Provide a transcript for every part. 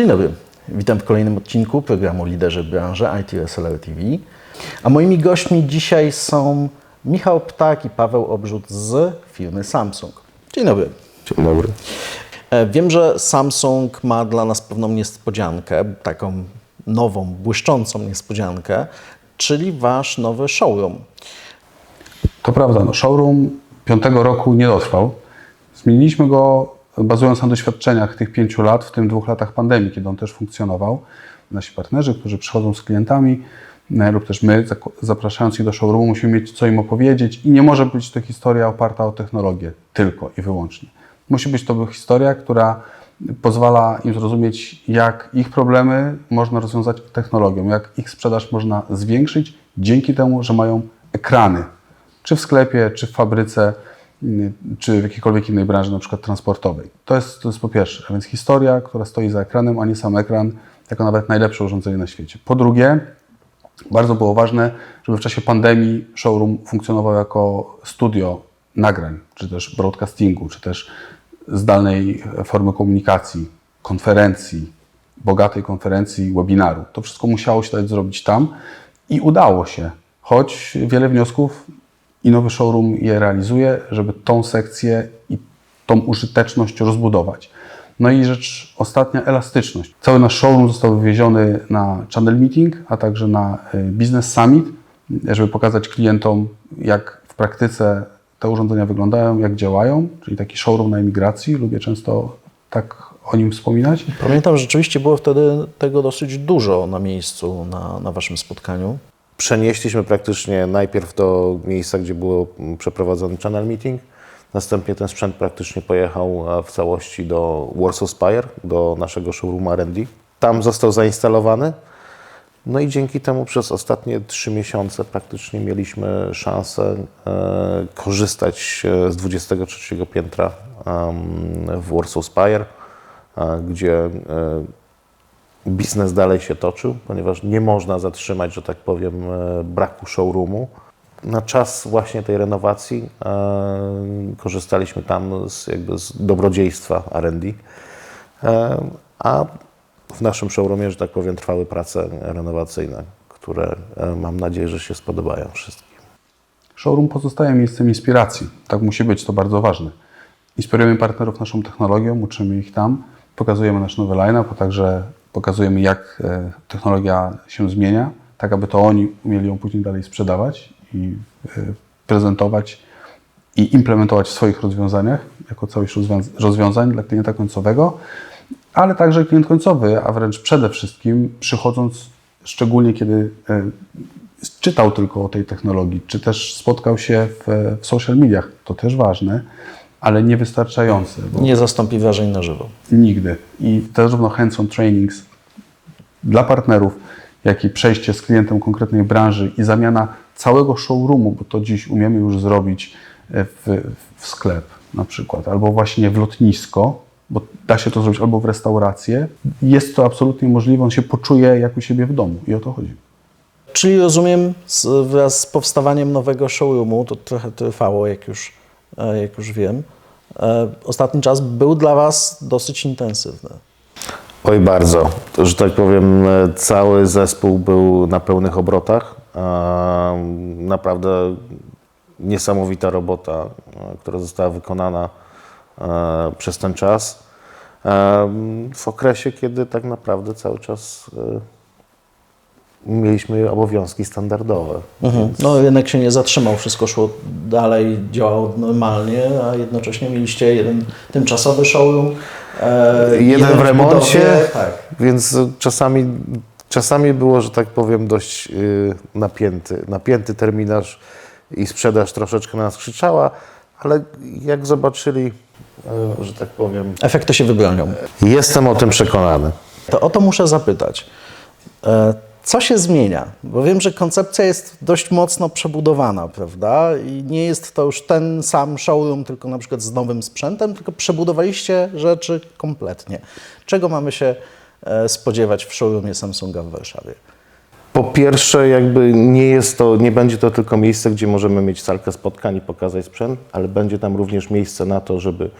Dzień dobry, witam w kolejnym odcinku programu Liderzy Branży IT SLR TV. A moimi gośćmi dzisiaj są Michał Ptak i Paweł Obrzut z firmy Samsung. Dzień dobry. Dzień dobry. E, Wiem, że Samsung ma dla nas pewną niespodziankę, taką nową, błyszczącą niespodziankę, czyli Wasz nowy showroom. To prawda, no showroom piątego roku nie dotrwał. Zmieniliśmy go bazując na doświadczeniach tych pięciu lat, w tym dwóch latach pandemii, kiedy on też funkcjonował. Nasi partnerzy, którzy przychodzą z klientami e, lub też my, zapraszając ich do showroomu, musimy mieć co im opowiedzieć i nie może być to historia oparta o technologię tylko i wyłącznie. Musi być to historia, która pozwala im zrozumieć, jak ich problemy można rozwiązać technologią, jak ich sprzedaż można zwiększyć dzięki temu, że mają ekrany, czy w sklepie, czy w fabryce, czy w jakiejkolwiek innej branży, na przykład transportowej. To jest, to jest po pierwsze, a więc historia, która stoi za ekranem, a nie sam ekran, jako nawet najlepsze urządzenie na świecie. Po drugie, bardzo było ważne, żeby w czasie pandemii showroom funkcjonował jako studio nagrań, czy też broadcastingu, czy też zdalnej formy komunikacji, konferencji, bogatej konferencji, webinaru. To wszystko musiało się dać zrobić tam i udało się, choć wiele wniosków i nowy showroom je realizuje, żeby tą sekcję i tą użyteczność rozbudować. No i rzecz ostatnia, elastyczność. Cały nasz showroom został wywieziony na Channel Meeting, a także na y, Business Summit, żeby pokazać klientom, jak w praktyce te urządzenia wyglądają, jak działają, czyli taki showroom na emigracji. Lubię często tak o nim wspominać. Pamiętam, że rzeczywiście było wtedy tego dosyć dużo na miejscu, na, na Waszym spotkaniu. Przenieśliśmy praktycznie najpierw do miejsca, gdzie był przeprowadzony channel meeting. Następnie ten sprzęt praktycznie pojechał e, w całości do Warsaw Spire, do naszego showroomu R&D. Tam został zainstalowany. No i dzięki temu przez ostatnie trzy miesiące praktycznie mieliśmy szansę e, korzystać e, z 23 piętra w Warsaw Spire, gdzie biznes dalej się toczył, ponieważ nie można zatrzymać, że tak powiem, e, braku showroomu. Na czas właśnie tej renowacji e, korzystaliśmy tam z, jakby z dobrodziejstwa R&D, e, a w naszym showroomie, że tak powiem, trwały prace renowacyjne, które mam nadzieję, że się spodobają wszystkim. Showroom pozostaje miejscem inspiracji. Tak musi być, to bardzo ważne. Inspirujemy partnerów naszą technologią, uczymy ich tam, pokazujemy nasz nowy line-up, a także pokazujemy, jak e, technologia się zmienia, tak aby to oni umieli ją później dalej sprzedawać i e, prezentować i implementować w swoich rozwiązaniach, jako całość rozwiąz- rozwiązań dla klienta końcowego, ale także klient końcowy, a wręcz przede wszystkim przychodząc, szczególnie kiedy e, czytał tylko o tej technologii, czy też spotkał się w social mediach, to też ważne, ale niewystarczające, bo Nie zastąpi wrażeń na żywo. nigdy. I zarówno hands-on trainings dla partnerów, jak i przejście z klientem konkretnej branży i zamiana całego showroomu, bo to dziś umiemy już zrobić e, w, w sklep na przykład, albo właśnie w lotnisko, bo da się to zrobić albo w restaurację. Jest to absolutnie możliwe, on się poczuje jak u siebie w domu i o to chodzi. Czyli rozumiem, wraz z powstawaniem nowego showroomu, to trochę trwało, jak już, jak już wiem, e, ostatni czas był dla Was dosyć intensywny. Oj bardzo. Że tak powiem, e, cały zespół był na pełnych obrotach. E, Naprawdę niesamowita robota, e, która została wykonana e, przez ten czas. E, W okresie, kiedy tak naprawdę cały czas e, mieliśmy obowiązki standardowe. No rynek się nie zatrzymał, wszystko szło dalej, działało normalnie, a jednocześnie mieliście jeden tymczasowy showroom. e, Jeden w remoncie, budowie, Tak. więc czasami, czasami było, że tak powiem, dość y, napięty, napięty terminarz i sprzedaż troszeczkę nas krzyczała, ale jak zobaczyli, y, że tak powiem, Efekty się wybronią. jestem o tym przekonany. To o to muszę zapytać. E, Co się zmienia? Bo wiem, że koncepcja jest dość mocno przebudowana, prawda? I nie jest to już ten sam showroom, tylko na przykład z nowym sprzętem, tylko przebudowaliście rzeczy kompletnie. Czego mamy się e, spodziewać w showroomie Samsunga w Warszawie? Po pierwsze, jakby nie jest to, nie będzie to tylko miejsce, gdzie możemy mieć salkę spotkań i pokazać sprzęt, ale będzie tam również miejsce na to, żeby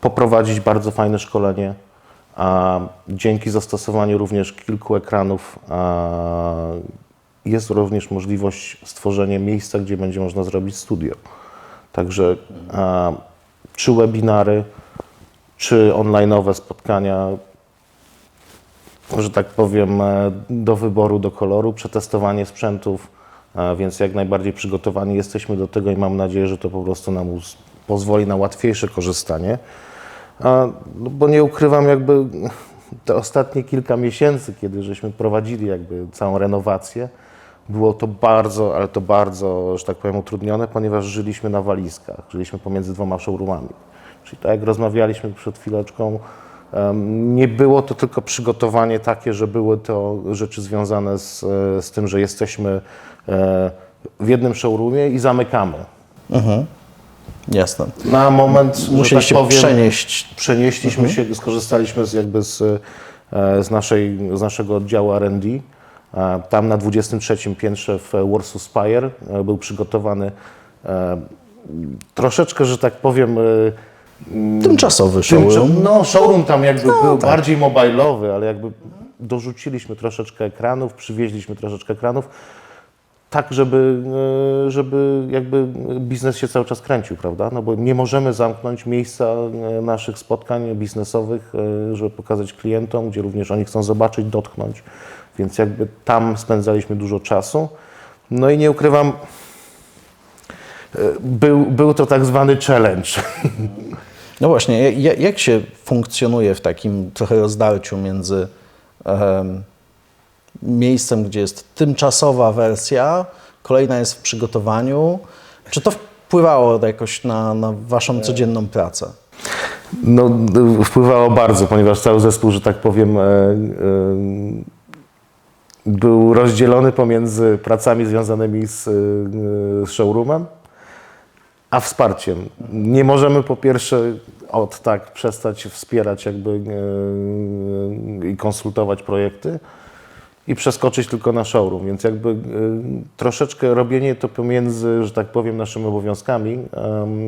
poprowadzić bardzo fajne szkolenie dzięki zastosowaniu również kilku ekranów jest również możliwość stworzenia miejsca, gdzie będzie można zrobić studio. Także czy webinary, czy online'owe spotkania, że tak powiem, e, do wyboru, do koloru, przetestowanie sprzętów, więc jak najbardziej przygotowani jesteśmy do tego i mam nadzieję, że to po prostu nam pozwoli na łatwiejsze korzystanie. A, no bo nie ukrywam, jakby te ostatnie kilka miesięcy, kiedy żeśmy prowadzili jakby całą renowację, było to bardzo, ale to bardzo, że tak powiem, utrudnione, ponieważ żyliśmy na walizkach, żyliśmy pomiędzy dwoma showroomami. Czyli tak jak rozmawialiśmy przed chwileczką, nie było to tylko przygotowanie takie, że były to rzeczy związane z, z tym, że jesteśmy e, w jednym showroomie i zamykamy. Jasne. Na moment, że Musieliście tak powiem, przenieść. Przenieśliśmy się, skorzystaliśmy z, jakby z, e, z, naszej, z naszego oddziału R&D. E, Tam na 23 piętrze w Warsaw Spire e, był przygotowany troszeczkę, że tak powiem, e, Tymczasowy showroom. No, showroom tam jakby był bardziej mobilowy, ale jakby dorzuciliśmy troszeczkę ekranów, przywieźliśmy troszeczkę ekranów, tak, żeby, e, żeby jakby biznes się cały czas kręcił, prawda? No bo nie możemy zamknąć miejsca e, naszych spotkań biznesowych, e, żeby pokazać klientom, gdzie również oni chcą zobaczyć, dotknąć. Więc jakby tam spędzaliśmy dużo czasu. No i nie ukrywam, był, był to tak zwany challenge. No właśnie, jak, się funkcjonuje w takim trochę rozdarciu między em, miejscem, gdzie jest tymczasowa wersja, kolejna jest w przygotowaniu? Czy to wpływało jakoś na, na waszą codzienną pracę? No, wpływało bardzo, ponieważ cały zespół, że tak powiem, e, e, był rozdzielony pomiędzy pracami związanymi z, e, z showroomem, a wsparciem. Nie możemy po pierwsze od tak przestać wspierać jakby i konsultować projekty i przeskoczyć tylko na showroom, więc jakby e, troszeczkę robienie to pomiędzy, że tak powiem, naszymi obowiązkami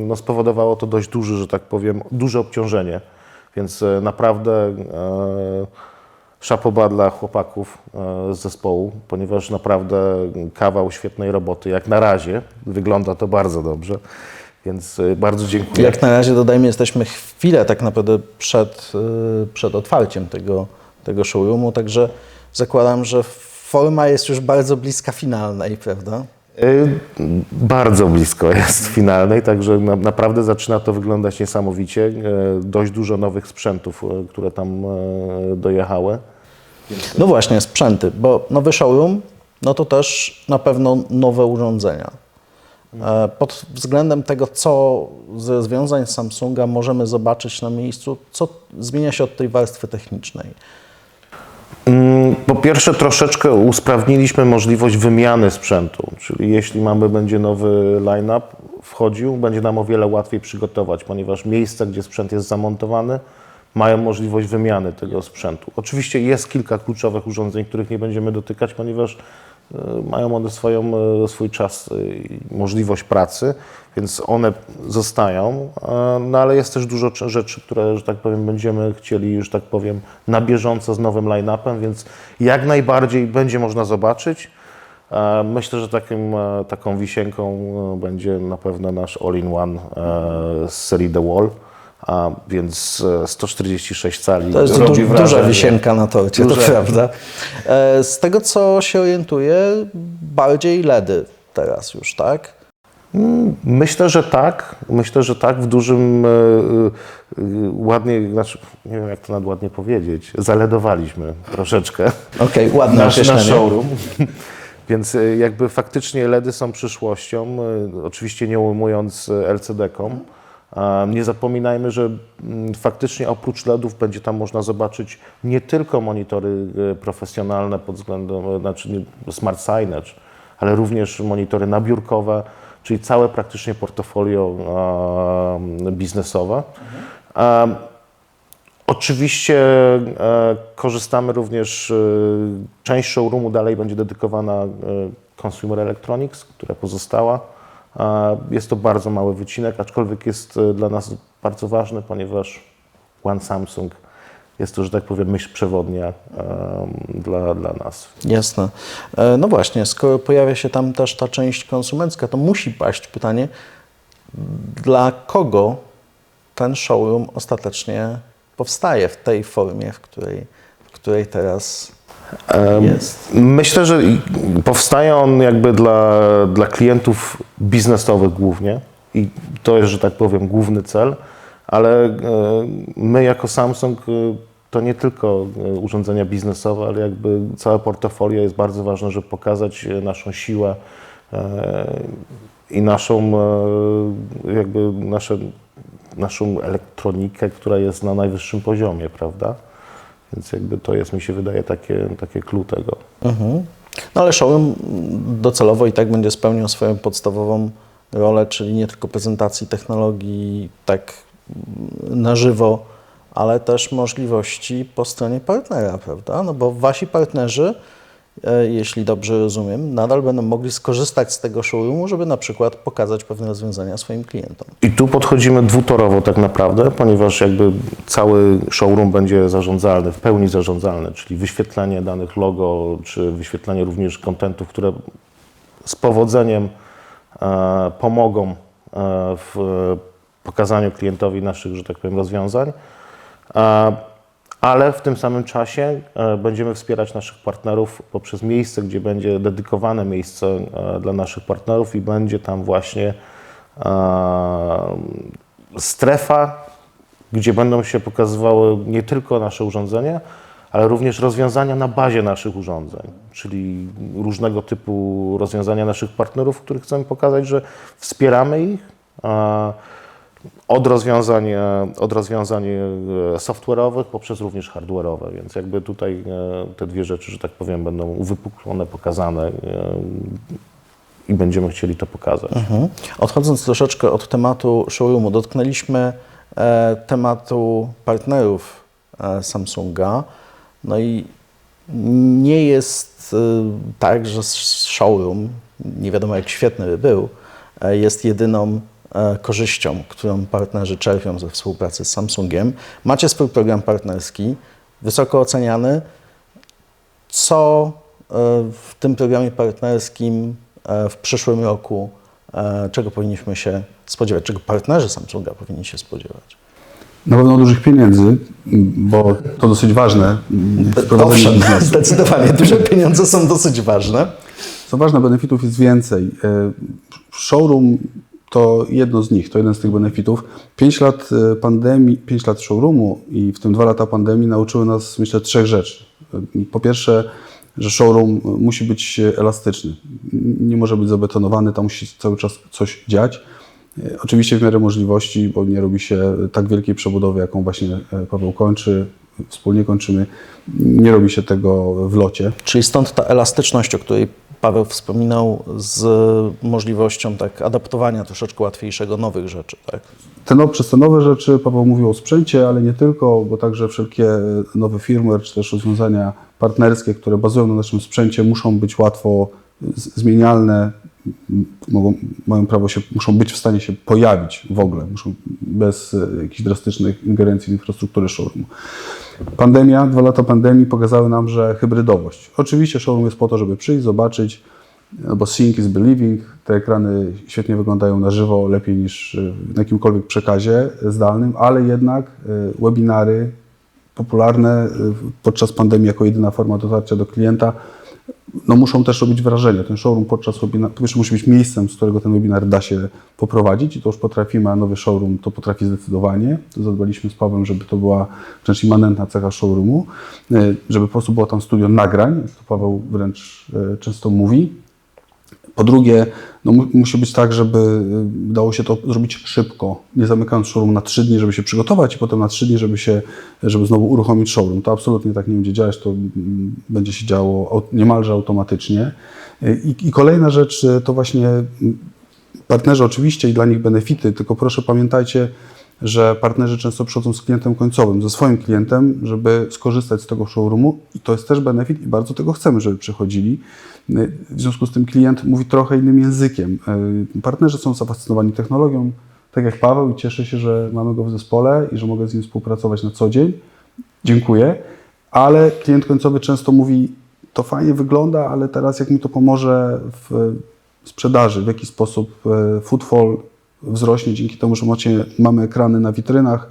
no spowodowało to dość duże, że tak powiem, duże obciążenie, więc e, naprawdę e, szapoba dla chłopaków e, z zespołu, ponieważ naprawdę kawał świetnej roboty, jak na razie, wygląda to bardzo dobrze, więc bardzo dziękuję. Jak na razie dodajmy, jesteśmy chwilę tak naprawdę przed, y, przed otwarciem tego, tego showroomu, także zakładam, że forma jest już bardzo bliska finalnej, prawda? Y, Bardzo blisko jest finalnej, także na, naprawdę zaczyna to wyglądać niesamowicie. Y, Dość dużo nowych sprzętów, y, które tam dojechały. No właśnie, sprzęty, bo nowy showroom, no to też na pewno nowe urządzenia. E, Pod względem tego, co ze rozwiązań Samsunga możemy zobaczyć na miejscu, co zmienia się od tej warstwy technicznej. Mm, Po pierwsze, troszeczkę usprawniliśmy możliwość wymiany sprzętu, czyli jeśli mamy, będzie nowy line-up wchodził, będzie nam o wiele łatwiej przygotować, ponieważ miejsca, gdzie sprzęt jest zamontowany, mają możliwość wymiany tego sprzętu. Oczywiście jest kilka kluczowych urządzeń, których nie będziemy dotykać, ponieważ mają one swoją, e, swój czas e, i możliwość pracy, więc one zostają, e, no ale jest też dużo rzeczy, które, że tak powiem, będziemy chcieli, że tak powiem, na bieżąco z nowym line-upem, więc jak najbardziej będzie można zobaczyć. E, Myślę, że takim, e, taką wisienką e, będzie na pewno nasz all-in-one e, z serii The Wall, a więc e, 146 cali To jest du- duża wrażenie. wisienka na torcie, to prawda. E, Z tego, co się orientuję, bardziej LEDy teraz już, tak? Myślę, że tak. Myślę, że tak. W dużym, e, e, ładnie, znaczy, nie wiem jak to nadładnie powiedzieć, zaledowaliśmy troszeczkę Okej, ładne nasz, nasz showroom. Więc e, jakby faktycznie LEDy są przyszłością, e, oczywiście nie ujmując e, LCD-kom. Nie zapominajmy, że mm, faktycznie oprócz LEDów będzie tam można zobaczyć nie tylko monitory e, profesjonalne pod względem, e, znaczy smart signage, ale również monitory nabiórkowe, czyli całe praktycznie portfolio biznesowe. E, Oczywiście e, korzystamy również, część showroomu dalej będzie dedykowana Consumer Electronics, która pozostała. E, jest to bardzo mały wycinek, aczkolwiek jest e, dla nas bardzo ważny, ponieważ One Samsung jest to, że tak powiem, myśl przewodnia em, dla, dla nas. Jasne. E, No właśnie, skoro pojawia się tam też ta część konsumencka, to musi paść pytanie, dla kogo ten showroom ostatecznie powstaje w tej formie, w której, w której teraz jest. Myślę, że powstaje on jakby dla, dla klientów biznesowych głównie i to jest, że tak powiem, główny cel, ale e, my jako Samsung e, to nie tylko e, urządzenia biznesowe, ale jakby całe portfolio jest bardzo ważne, żeby pokazać naszą siłę i naszą jakby nasze, naszą elektronikę, która jest na najwyższym poziomie, prawda? Więc jakby to jest, mi się wydaje, takie, takie clue tego. Mhm. No ale showroom docelowo i tak będzie spełniał swoją podstawową rolę, czyli nie tylko prezentacji technologii tak mm, na żywo, ale też możliwości po stronie partnera, prawda? No bo wasi partnerzy, jeśli dobrze rozumiem, nadal będą mogli skorzystać z tego showroomu, żeby na przykład pokazać pewne rozwiązania swoim klientom. I tu podchodzimy dwutorowo tak naprawdę, ponieważ jakby cały showroom będzie zarządzalny, w pełni zarządzalny, czyli wyświetlenie danych logo, czy wyświetlenie również kontentów, które z powodzeniem e, pomogą e, w pokazaniu klientowi naszych, że tak powiem, rozwiązań. E, ale w tym samym czasie e, będziemy wspierać naszych partnerów poprzez miejsce, gdzie będzie dedykowane miejsce e, dla naszych partnerów i będzie tam właśnie e, strefa, gdzie będą się pokazywały nie tylko nasze urządzenia, ale również rozwiązania na bazie naszych urządzeń, czyli różnego typu rozwiązania naszych partnerów, których chcemy pokazać, że wspieramy ich. Od rozwiązań, e, od rozwiązań e, software'owych poprzez również hardware'owe, więc jakby tutaj e, te dwie rzeczy, że tak powiem, będą uwypuklone, pokazane i będziemy chcieli to pokazać. Mhm. Odchodząc troszeczkę od tematu showroomu, dotknęliśmy tematu partnerów Samsunga. No i nie jest tak, że showroom, nie wiadomo jak świetny by był, jest jedyną korzyścią, którą partnerzy czerpią ze współpracy z Samsungiem. Macie swój program partnerski, wysoko oceniany. Co e, w tym programie partnerskim e, w przyszłym roku, e, czego powinniśmy się spodziewać, czego partnerzy Samsunga powinni się spodziewać? Na pewno dużych pieniędzy, bo to dosyć ważne Owszem, zdecydowanie, duże pieniądze są dosyć ważne. Co ważne, benefitów jest więcej. E, Showroom to jedno z nich, to jeden z tych benefitów. 5 lat e, pandemii, 5 lat showroomu i w tym 2 lata pandemii nauczyły nas, myślę, trzech rzeczy. E, Po pierwsze, że showroom musi być elastyczny. Nie może być zabetonowany, tam musi cały czas coś dziać. E, Oczywiście w miarę możliwości, bo nie robi się tak wielkiej przebudowy, jaką właśnie e, Paweł kończy, wspólnie kończymy. Nie robi się tego w locie. Czyli stąd ta elastyczność, o której Paweł wspominał, z możliwością tak adaptowania troszeczkę łatwiejszego nowych rzeczy. Tak? Te no, przez te nowe rzeczy Paweł mówił o sprzęcie, ale nie tylko, bo także wszelkie nowe firmware czy też rozwiązania partnerskie, które bazują na naszym sprzęcie, muszą być łatwo zmienialne, mogą, mają prawo się, muszą być w stanie się pojawić w ogóle, muszą bez e, jakichś drastycznych ingerencji w infrastrukturę showroomu. Pandemia, dwa lata pandemii pokazały nam, że hybrydowość. Oczywiście showroom jest po to, żeby przyjść, zobaczyć, no bo seeing is believing. Te ekrany świetnie wyglądają na żywo, lepiej niż na jakimkolwiek przekazie zdalnym, ale jednak y, webinary popularne podczas pandemii jako jedyna forma dotarcia do klienta no muszą też robić wrażenie. Ten showroom podczas webinaru, po pierwsze musi być miejscem, z którego ten webinar da się poprowadzić i to już potrafimy, a nowy showroom to potrafi zdecydowanie. To zadbaliśmy z Pawłem, żeby to była wręcz immanentna cecha showroomu, y, żeby po prostu było tam studio nagrań, jak to Paweł wręcz y, często mówi. Po drugie, no, mu, musi być tak, żeby y, dało się to zrobić szybko, nie zamykając showroom na trzy dni, żeby się przygotować i potem na trzy dni, żeby, się, żeby znowu uruchomić showroom. To absolutnie tak nie będzie działać, to mm, będzie się działo niemalże automatycznie. Y, I, I kolejna rzecz y, to właśnie mm, partnerzy oczywiście i dla nich benefity, tylko proszę pamiętajcie, że partnerzy często przychodzą z klientem końcowym, ze swoim klientem, żeby skorzystać z tego showroomu i to jest też benefit i bardzo tego chcemy, żeby przychodzili. W związku z tym klient mówi trochę innym językiem. Yy, Partnerzy są zafascynowani technologią, tak jak Paweł i cieszę się, że mamy go w zespole i że mogę z nim współpracować na co dzień. dziękuję, ale klient końcowy często mówi, to fajnie wygląda, ale teraz jak mi to pomoże w sprzedaży, w jaki sposób e, footfall wzrośnie dzięki temu, że macie, mamy ekrany na witrynach.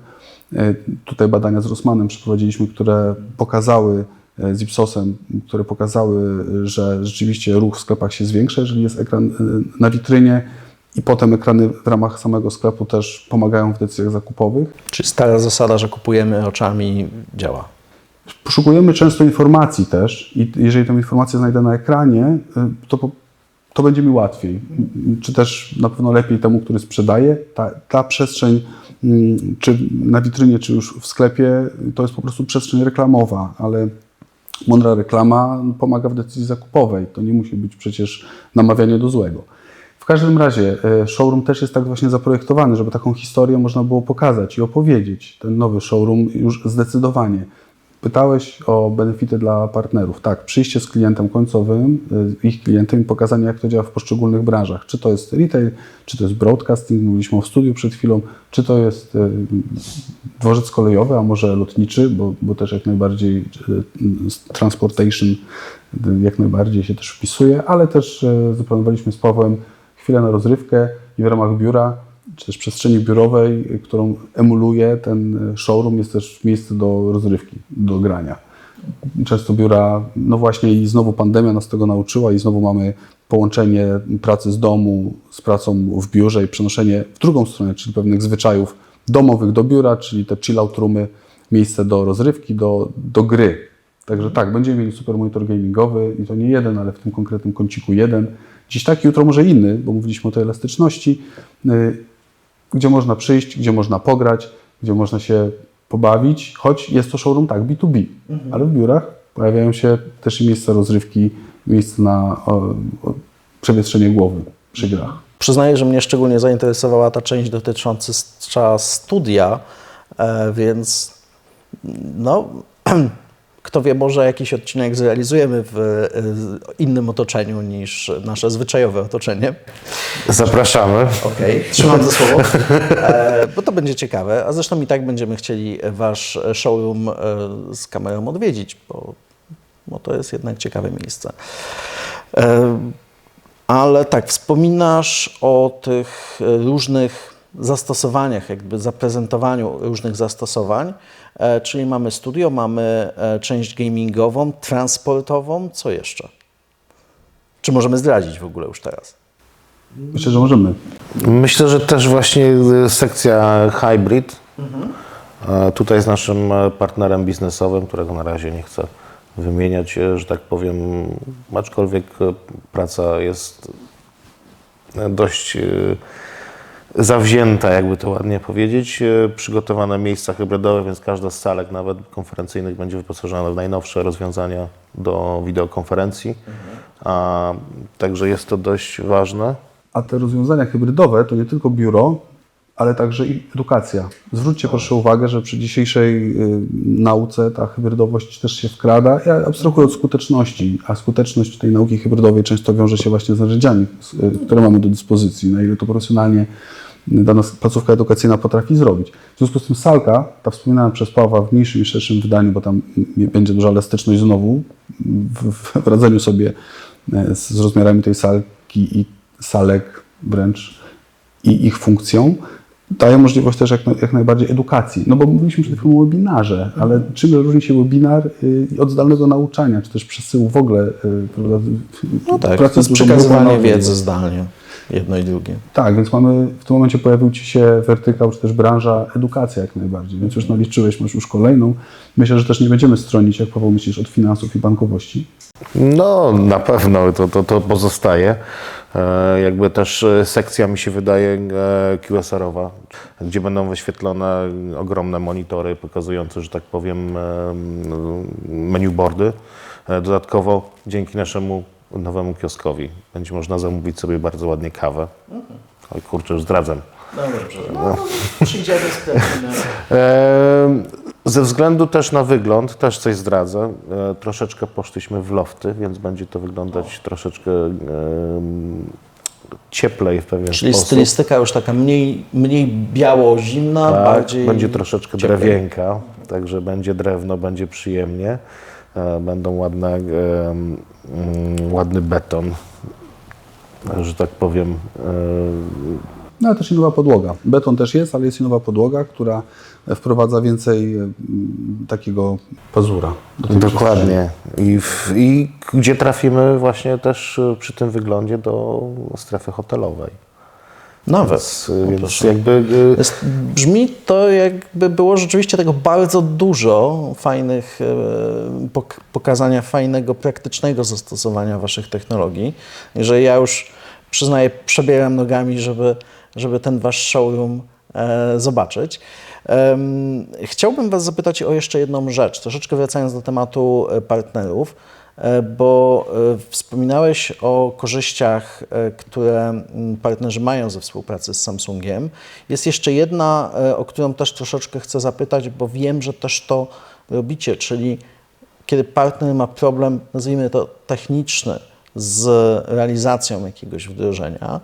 E, Tutaj badania z Rossmanem przeprowadziliśmy, które pokazały e, z Ipsosem, które pokazały, e, że rzeczywiście ruch w sklepach się zwiększa, jeżeli jest ekran na witrynie i potem ekrany w ramach samego sklepu też pomagają w decyzjach zakupowych. Czyli stara zasada, że kupujemy oczami działa. Poszukujemy często informacji też i jeżeli tę informację znajdę na ekranie, to, to będzie mi łatwiej. Czy też na pewno lepiej temu, który sprzedaje. Ta, ta przestrzeń, mm, czy na witrynie, czy już w sklepie, to jest po prostu przestrzeń reklamowa, ale mądra reklama pomaga w decyzji zakupowej. To nie musi być przecież namawianie do złego. W każdym razie e, showroom też jest tak właśnie zaprojektowany, żeby taką historię można było pokazać i opowiedzieć. Ten nowy showroom już zdecydowanie. Pytałeś o benefity dla partnerów. Tak, przyjście z klientem końcowym, y, ich klientem i pokazanie, jak to działa w poszczególnych branżach. Czy to jest retail, czy to jest broadcasting, mówiliśmy o studiu przed chwilą, czy to jest y, dworzec kolejowy, a może lotniczy, bo, bo też jak najbardziej y, transportation jak najbardziej się też wpisuje, ale też zaplanowaliśmy z Pawłem chwilę na rozrywkę i w ramach biura czy też przestrzeni biurowej, którą emuluje ten y, showroom, jest też miejsce do rozrywki, do grania. Często biura, no właśnie i znowu pandemia nas tego nauczyła i znowu mamy połączenie pracy z domu z pracą w biurze i przenoszenie w drugą stronę, czyli pewnych zwyczajów domowych do biura, czyli te chill-out roomy, miejsce do rozrywki, do, do gry. Także tak, będziemy mieli super monitor gamingowy i to nie jeden, ale w tym konkretnym kąciku jeden. Dziś taki, jutro może inny, bo mówiliśmy o tej elastyczności, y, gdzie można przyjść, gdzie można pograć, gdzie można się pobawić, choć jest to showroom tak B2B, ale w biurach pojawiają się też i miejsca rozrywki, miejsca na o, o, przewietrzenie głowy przy grach. Przyznaję, że mnie szczególnie zainteresowała ta część dotycząca studia, e, więc no, kto wie, może jakiś odcinek zrealizujemy w e, innym otoczeniu niż nasze zwyczajowe otoczenie. Zapraszamy. Okej, trzymam za słowo, e, bo to będzie ciekawe. A zresztą i tak będziemy chcieli Wasz showroom e, z kamerą odwiedzić, bo, bo to jest jednak ciekawe miejsce. Ale tak, wspominasz o tych różnych zastosowaniach, jakby zaprezentowaniu różnych zastosowań, e, czyli mamy studio, mamy e, część gamingową, transportową, co jeszcze? Czy możemy zdradzić w ogóle już teraz? Myślę, że możemy. Myślę, że też właśnie y, sekcja hybrid. E, Tutaj z naszym partnerem biznesowym, którego na razie nie chcę wymieniać, że tak powiem, aczkolwiek praca jest dość zawzięta, jakby to ładnie powiedzieć. E, Przygotowane miejsca hybrydowe, więc każda z salek, nawet konferencyjnych, będzie wyposażona w najnowsze rozwiązania do wideokonferencji. A, także jest to dość ważne. A te rozwiązania hybrydowe to nie tylko biuro, ale także i edukacja. Zwróćcie proszę uwagę, że przy dzisiejszej y, nauce ta hybrydowość też się wkrada. Ja abstrahuję od skuteczności, a skuteczność tej nauki hybrydowej często wiąże się właśnie z narzędziami, y, które mamy do dyspozycji, na ile to profesjonalnie dana placówka edukacyjna potrafi zrobić. W związku z tym salka, ta wspominana przez Pawła w mniejszym i szerszym wydaniu, bo tam będzie duża elastyczność znowu w, w, radzeniu sobie e, z, z rozmiarami tej salki i salek wręcz i ich funkcją, daje możliwość też jak, jak najbardziej edukacji. No bo mówiliśmy przed chwilą o webinarze, ale czym różni się webinar y, od zdalnego nauczania, czy też przesyłu w ogóle, y, prawda, No tak, to jest przekazywanie wiedzy zdalnie, jedno i drugie. Tak, więc mamy, w tym momencie pojawił Ci się wertykał, czy też branża edukacja jak najbardziej, więc już naliczyłeś, masz już kolejną. Myślę, że też nie będziemy stronić, jak Paweł myślisz, od finansów i bankowości. No, na pewno to, to, to pozostaje. E, jakby też e, sekcja mi się wydaje e, QSR-owa, gdzie będą wyświetlone ogromne monitory pokazujące, że tak powiem, e, menu boardy. Dodatkowo dzięki naszemu nowemu kioskowi będzie można zamówić sobie bardzo ładnie kawę. Oj kurczę, już zdradzam. No dobrze. No, przyjdziemy, sprawdzimy. E, Ze względu też na wygląd, też coś zdradzę, e, troszeczkę poszliśmy w lofty, więc będzie to wyglądać troszeczkę em, cieplej w pewien Czyli sposób. stylistyka już taka mniej, mniej biało-zimna, Tak, bardziej... będzie troszeczkę cieplej. drewienka, także będzie drewno, będzie przyjemnie. E, Będą ładne, e, ładny beton, że tak powiem. e, No ale też i nowa podłoga. Beton też jest, ale jest i nowa podłoga, która wprowadza więcej mm, takiego pazura. do. Dokładnie. I, w, I gdzie trafimy właśnie też e, przy tym wyglądzie do strefy hotelowej. Nawet. Więc, e, więc proszę. jakby Jest, brzmi to, jakby było rzeczywiście tego bardzo dużo fajnych, e, pok- pokazania fajnego, praktycznego zastosowania Waszych technologii, że ja już przyznaję, przebieram nogami, żeby, żeby ten Wasz showroom e, zobaczyć. Chciałbym Was zapytać o jeszcze jedną rzecz, troszeczkę wracając do tematu e, partnerów, bo e, wspominałeś o korzyściach, e, które partnerzy mają ze współpracy z Samsungiem. Jest jeszcze jedna, e, o którą też troszeczkę chcę zapytać, bo wiem, że też to robicie, czyli kiedy partner ma problem, nazwijmy to techniczny, z realizacją jakiegoś wdrożenia,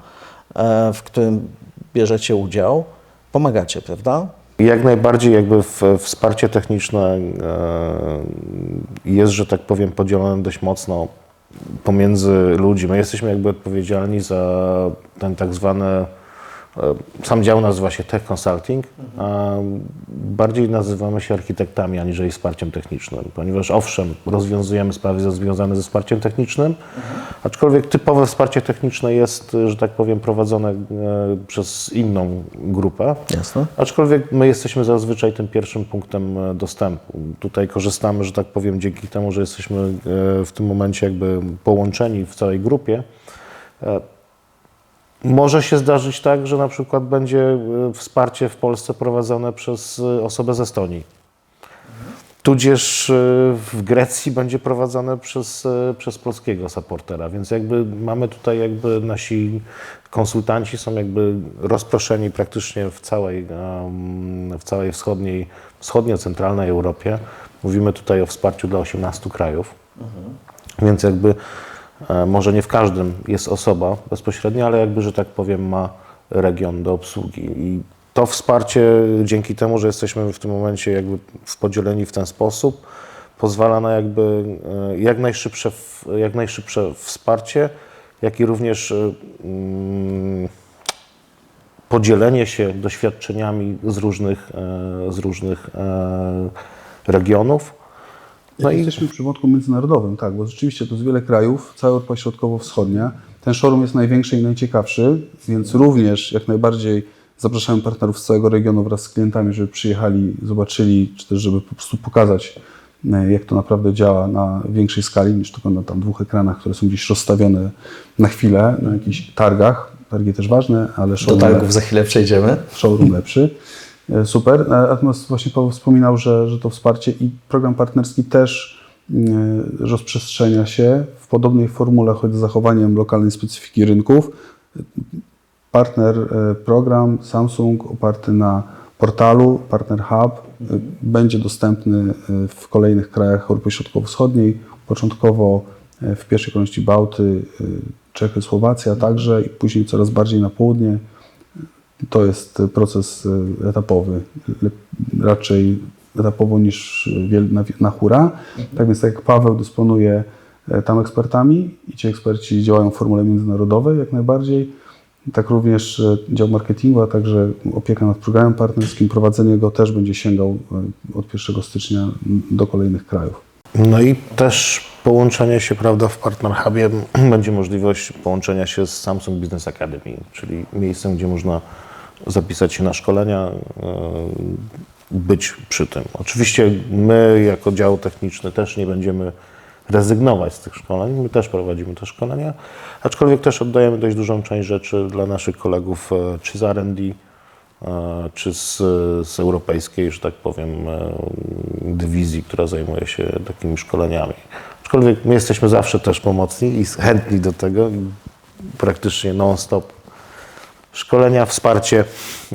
e, w którym bierzecie udział, pomagacie, prawda? Jak najbardziej jakby w, wsparcie techniczne e, jest, że tak powiem, podzielone dość mocno pomiędzy ludzi. My jesteśmy jakby odpowiedzialni za ten tak zwany, sam dział nazywa się Tech Consulting, a bardziej nazywamy się architektami aniżeli wsparciem technicznym, ponieważ owszem, rozwiązujemy sprawy związane ze wsparciem technicznym, aczkolwiek typowe wsparcie techniczne jest, że tak powiem, prowadzone e, przez inną grupę. Jasne. Aczkolwiek my jesteśmy zazwyczaj tym pierwszym punktem e, dostępu. Tutaj korzystamy, że tak powiem, dzięki temu, że jesteśmy e, w tym momencie jakby połączeni w całej grupie. Może się zdarzyć tak, że na przykład będzie e, wsparcie w Polsce prowadzone przez e, osobę z Estonii. Tudzież e, w Grecji będzie prowadzone przez, przez polskiego supportera, więc jakby mamy tutaj jakby nasi konsultanci są jakby rozproszeni praktycznie w całej, w całej wschodniej, wschodnio-centralnej Europie. Mówimy tutaj o wsparciu dla 18 krajów, więc jakby może nie w każdym jest osoba bezpośrednia, ale jakby, że tak powiem, ma region do obsługi. I to wsparcie dzięki temu, że jesteśmy w tym momencie jakby podzieleni w ten sposób, pozwala na jakby e, jak najszybsze, jak najszybsze wsparcie, jak i również e, mm, podzielenie się doświadczeniami z różnych, e, z różnych e, regionów. No Jesteśmy przy wątku międzynarodowym, tak, bo rzeczywiście to jest wiele krajów, cała Europa Środkowo-Wschodnia. Ten showroom jest największy i najciekawszy, więc również jak najbardziej zapraszamy partnerów z całego regionu wraz z klientami, żeby przyjechali, zobaczyli, czy też żeby po prostu pokazać, e, jak to naprawdę działa na większej skali niż tylko na tam dwóch ekranach, które są gdzieś rozstawione na chwilę, na jakichś targach. Targi też ważne, ale Do showroom targów za chwilę przejdziemy. showroom lepszy. E, Super. E, Natomiast właśnie Paweł wspominał, że, że to wsparcie i program partnerski też e, rozprzestrzenia się w podobnej formule, choć z zachowaniem lokalnej specyfiki rynków. Partner e, program Samsung oparty na portalu Partner Hub e, będzie dostępny e, w kolejnych krajach Europy Środkowo-Wschodniej, początkowo e, w pierwszej kolejności Bałty, e, Czechy, Słowacja także i później coraz bardziej na południe. To jest proces e, etapowy, raczej etapowo niż na, na hura. Tak więc tak jak Paweł dysponuje e, tam ekspertami i ci eksperci działają w formule międzynarodowej jak najbardziej, tak również e, dział marketingu, a także opieka nad programem partnerskim, prowadzenie go też będzie sięgał e, od 1 stycznia do kolejnych krajów. No i też połączenie się, prawda, w Partner Hubie będzie możliwość połączenia się z Samsung Business Academy, czyli miejscem, gdzie można zapisać się na szkolenia, e, być przy tym. Oczywiście my jako dział techniczny też nie będziemy rezygnować z tych szkoleń, my też prowadzimy te szkolenia, aczkolwiek też oddajemy dość dużą część rzeczy dla naszych kolegów, e, czy z R&D, e, czy z, z europejskiej, że tak powiem, dywizji, która zajmuje się takimi szkoleniami. Aczkolwiek my jesteśmy zawsze też pomocni i chętni do tego, praktycznie non-stop. Szkolenia, wsparcie,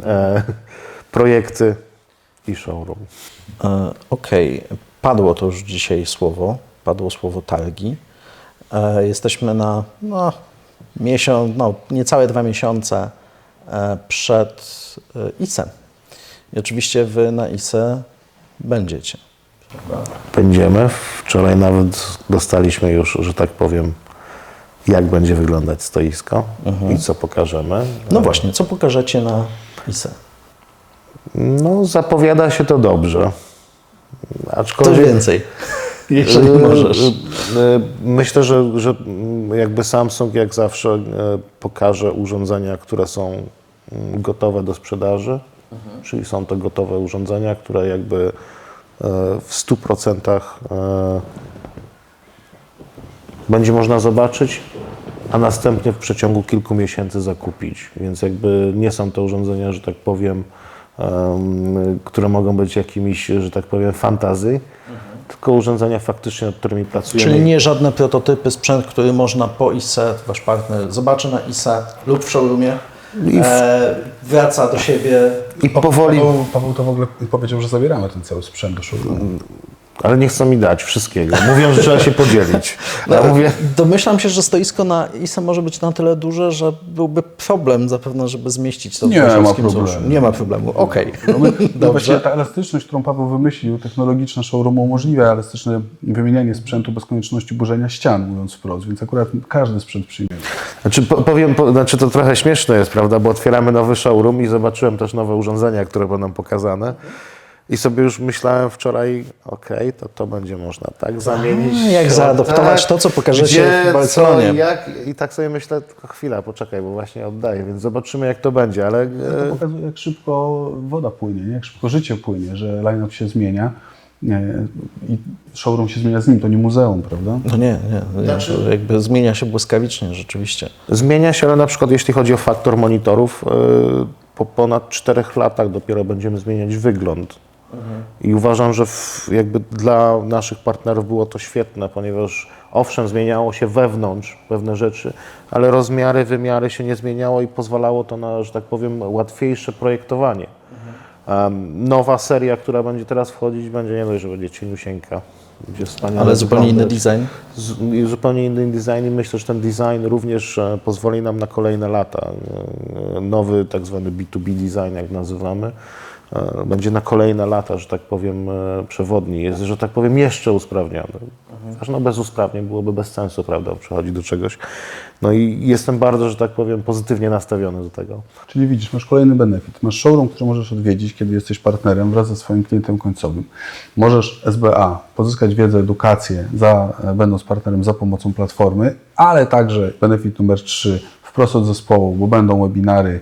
e, projekty i showroom. E, Okej, padło to już dzisiaj słowo, padło słowo targi. E, Jesteśmy na, no, miesiąc, no, niecałe dwa miesiące e, przed e, ISE. I oczywiście wy na ISE będziecie. Będziemy. Wczoraj nawet dostaliśmy już, że tak powiem, jak będzie wyglądać stoisko i co pokażemy. No właśnie, co pokażecie na ISE? No, zapowiada się to dobrze. Coś Aczkolwiek więcej, jeżeli Yy, możesz. yy, Myślę, że, że jakby Samsung jak zawsze e, pokaże urządzenia, które są mm, gotowe do sprzedaży, czyli są to gotowe urządzenia, które jakby e, w 100% e, będzie można zobaczyć, a następnie w przeciągu kilku miesięcy zakupić. Więc jakby nie są to urządzenia, że tak powiem, em, które mogą być jakimiś, że tak powiem, fantazji, tylko urządzenia faktycznie, nad którymi pracujemy. Czyli nie żadne prototypy, sprzęt, który można po ISE, wasz partner zobaczy na ISE lub w showroomie, e, wraca do siebie. I powoli, Paweł, Paweł to w ogóle powiedział, że zabieramy ten cały sprzęt do showroomu. Ale nie chcą mi dać wszystkiego. Mówią, że trzeba się podzielić. No, Ja mówię, Domyślam się, że stoisko na ISE może być na tyle duże, że byłby problem zapewne, żeby zmieścić to w Nie ma problemu. suszu. Nie ma problemu, okej. No my, no właściwie Dobrze. ta elastyczność, którą Paweł wymyślił, technologiczna showroomu umożliwia elastyczne wymienianie sprzętu bez konieczności burzenia ścian, mówiąc wprost, więc akurat każdy sprzęt przyjmiemy. Znaczy, po, powiem, po, znaczy to trochę śmieszne jest, prawda, bo otwieramy nowy showroom i zobaczyłem też nowe urządzenia, które będą pokazane. I sobie już myślałem wczoraj, okej, to to będzie można tak zamienić. A, jak to zaadoptować to, co pokażecie gdzie, w Barcelonie. Co, jak, I tak sobie myślę, tylko chwila, poczekaj, bo właśnie oddaję, więc zobaczymy jak to będzie, ale To e, pokazuje, jak szybko woda płynie, nie? jak szybko życie płynie, że line-up się zmienia nie? i showroom się zmienia z nim, to nie muzeum, prawda? No nie, nie, to jakby zmienia się błyskawicznie rzeczywiście. Zmienia się, ale na przykład jeśli chodzi o faktor monitorów, yy, po ponad czterech latach dopiero będziemy zmieniać wygląd. I uważam, że w, jakby dla naszych partnerów było to świetne, ponieważ owszem, zmieniało się wewnątrz pewne rzeczy, ale rozmiary, wymiary się nie zmieniało i pozwalało to na, że tak powiem, łatwiejsze projektowanie. Em, nowa seria, która będzie teraz wchodzić, będzie nie dość, że będzie cieniusieńka. Ale zupełnie inny design. Z, zupełnie inny design i myślę, że ten design również e, pozwoli nam na kolejne lata. E, Nowy tak zwany B2B design, jak nazywamy, e, będzie na kolejne lata, że tak powiem, e, przewodni. Jest, że tak powiem, jeszcze usprawniony. Aż no bez usprawnień byłoby bez sensu, prawda, przechodzić do czegoś. No i jestem bardzo, że tak powiem, pozytywnie nastawiony do tego. Czyli widzisz, masz kolejny benefit. Masz showroom, który możesz odwiedzić, kiedy jesteś partnerem wraz ze swoim klientem końcowym. Możesz SBA pozyskać wiedzę, edukację, za, będąc partnerem za pomocą platformy, ale także benefit numer 3 wprost od zespołu, bo będą webinary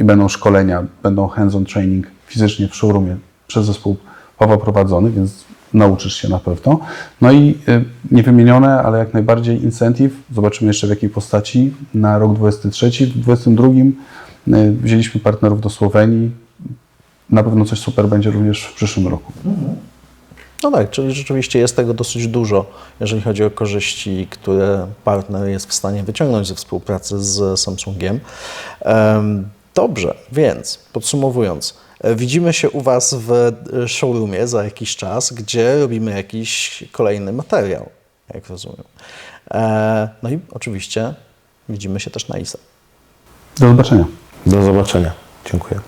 i będą szkolenia, będą hands-on training fizycznie w showroomie przez zespół Pawła prowadzony, więc nauczysz się na pewno. No i y, niewymienione, ale jak najbardziej incentive, zobaczymy jeszcze w jakiej postaci, na rok 23. W 22 y, wzięliśmy partnerów do Słowenii. Na pewno coś super będzie również w przyszłym roku. No tak, czyli rzeczywiście jest tego dosyć dużo, jeżeli chodzi o korzyści, które partner jest w stanie wyciągnąć ze współpracy z Samsungiem. Em, Dobrze, więc podsumowując, e, widzimy się u Was w e, showroomie za jakiś czas, gdzie robimy jakiś kolejny materiał, jak rozumiem. E, No i oczywiście widzimy się też na ISE. Do zobaczenia. Do zobaczenia. Dziękuję.